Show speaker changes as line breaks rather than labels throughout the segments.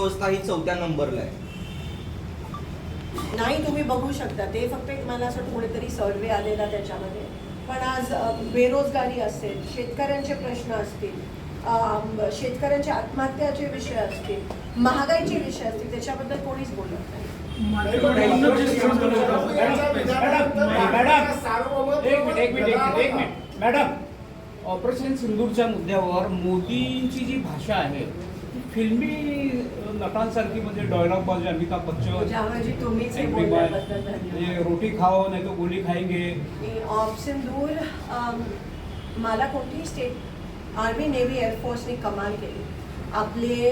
अवस्था ही चौथ्या नंबरला आहे.
नाही तुम्ही बघू शकता. ते फक्त एक मला असं कुणीतरी सर्वे आलेला त्याच्यामध्ये. पण आज बेरोजगारी असेल शेतकऱ्यांचे प्रश्न असतील शेतकऱ्यांच्या आत्महत्याचे विषय असतील महागाईचे विषय असतील त्याच्याबद्दल कोणीच बोलत नाही.
मॅडम एक मिनिट एक मिनिट एक मिनिट एक मिनिट मॅडम ऑपरेशन सिंदूरच्या मुद्द्यावर मोदींची जी भाषा आहे फिल्मी नटांसारखी म्हणजे डायलॉग बाज अमिताभ बच्चन म्हणजे रोटी खाओ नाही तो गोली खाएंगे
सिंदूर अम, मला कोणतीही स्टेट आर्मी नेव्ही एअरफोर्सने कमाल केली. आपले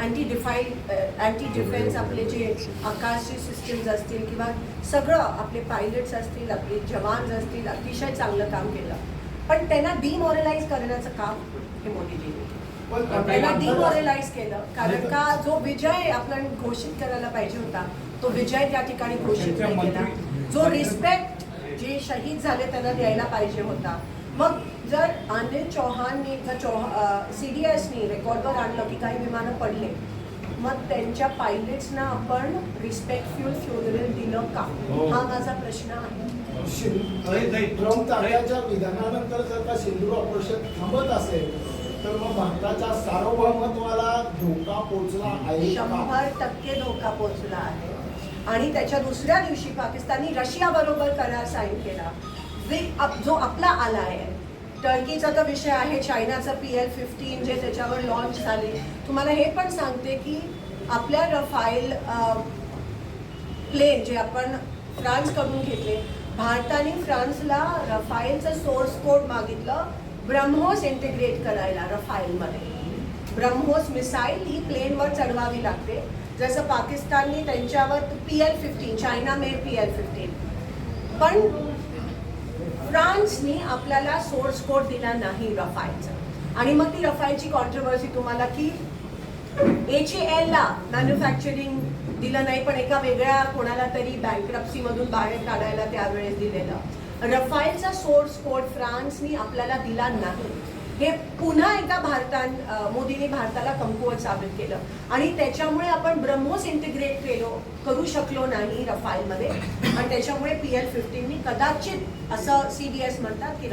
अँटी डिफाईड अँटी डिफेन्स आपले जे आकाशचे सिस्टीम्स असतील किंवा सगळं आपले पायलट्स असतील आपले जवान्स असतील अतिशय चांगलं काम केलं. पण त्यांना डिमॉरलाइज करण्याचं काम हे मोदीजींनी केलं. त्यांना डिमॉरलाइज केलं. कारण का जो विजय आपण घोषित करायला पाहिजे होता तो विजय त्या ठिकाणी घोषित नाही केला. जो रिस्पेक्ट जे शहीद झाले त्यांना द्यायला पाहिजे होता. मग जर अनिल चौहाननी जर चौहा सी डी एसनी रेकॉर्डवर आणलं की काही विमानं पडले मग त्यांच्या पायलट्सना आपण रिस्पेक्टफुल फ्युनरल दिलं का?
हो.
हा माझा प्रश्न आहे.
ट्रम्प विधानानंतर जर का सिंधू ऑपरेशन थांबत असेल तर मग भारताच्या सार्वभौमत्वाला धोका पोहोचला आहे
शंभर टक्के धोका पोहोचला आहे. आणि त्याच्या दुसऱ्या दिवशी पाकिस्तानी रशिया बरोबर करार साईन केला. जे अप जो आपला आला आहे टर्कीचा तर विषय आहे चायनाचं पी एल फिफ्टीन जे त्याच्यावर लॉन्च झाले. तुम्हाला हे पण सांगते की आपल्या रफाईल प्लेन जे आपण फ्रान्सकडून घेतले भारताने फ्रान्सला रफाईलचं सोर्स कोड मागितलं. ब्रह्मोस इंटिग्रेट करायला रफाईलमध्ये. ब्रह्मोस मिसाईल ही प्लेनवर चढवावी लागते. जसं पाकिस्तानने त्यांच्यावर P L fifteen China made P L fifteen पण फ्रान्सनी आपल्याला सोर्स कोड दिला नाही रफाईलचा आणि मग ती रफाईलची कॉन्ट्रोवर्सी तुम्हाला की एच एलला मॅन्युफॅक्चरिंग दिलं नाही पण एका वेगळ्या कोणाला तरी बँक्रप्सीमधून बाहेर काढायला त्यावेळेस दिलेलं. रफाईलचा सोर्स कोड फ्रान्सनी आपल्याला दिला नाही. हे पुन्हा एकदा भारतान अं, मोदींनी भारताला कमकुवत साबित केलं. आणि त्याच्यामुळे आपण ब्रह्मोस इंटिग्रेट केलो करू शकलो नाही रफाईलमध्ये आणि त्याच्यामुळे पी एल फिफ्टीननी कदाचित असं सी डी एस म्हणतात की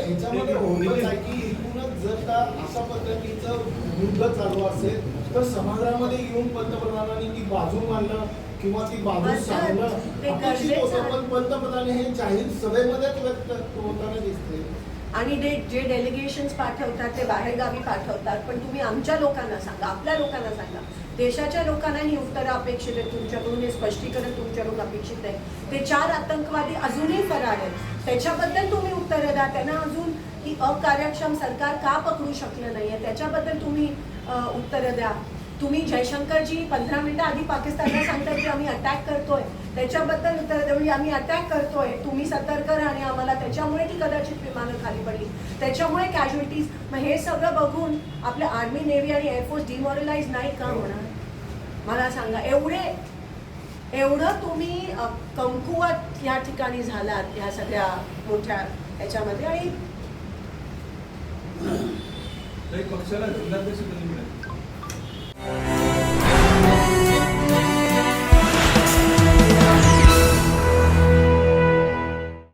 याच्यामध्ये इथूनच जर का अशा पद्धतीचं युद्ध चालू असेल तर समाजामध्ये येऊन पंतप्रधानांनी ती बाजू मांडणं किंवा ती बाजू सांगणं अपेक्षित होतं. पण पंतप्रधान हे जाहीर सभेमध्येच व्यक्त होताना दिसते
आणि ते जे डेलिगेशन्स पाठवतात ते बाहेरगावी पाठवतात पण तुम्ही आमच्या लोकांना सांगा आपल्या लोकांना सांगा. देशाच्या लोकांना ही उत्तरं अपेक्षित आहे तुमच्याकडून हे स्पष्टीकरण तुमच्याकडून अपेक्षित आहे ते चार आतंकवादी अजूनही फरार आहेत. त्याच्याबद्दल तुम्ही उत्तरं द्या त्यांना अजून की अकार्यक्षम सरकार का पकडू शकलं नाही आहे त्याच्याबद्दल तुम्ही उत्तरं द्या. तुम्ही जयशंकरजी पंधरा मिनिटं आधी पाकिस्तानला सांगतात की आम्ही अटॅक करतोय. त्याच्याबद्दल उत्तर द्या म्हणजे आम्ही अटॅक करतोय. तुम्ही सतर्क राहा आणि आम्हाला त्याच्यामुळे ती कदाचित विमानं खाली पडली. त्याच्यामुळे कॅज्युअलिटीज मग हे सगळं बघून आपल्या आर्मी नेव्ही आणि एअरफोर्स डिमॉरलाइज नाही का होणार? मला सांगा एवढे एवढं तुम्ही कमकुवत या ठिकाणी झालात या सगळ्या मोठ्या ह्याच्यामध्ये. आणि
पक्षाला जिल्हाध्यक्ष कधी मिळाले.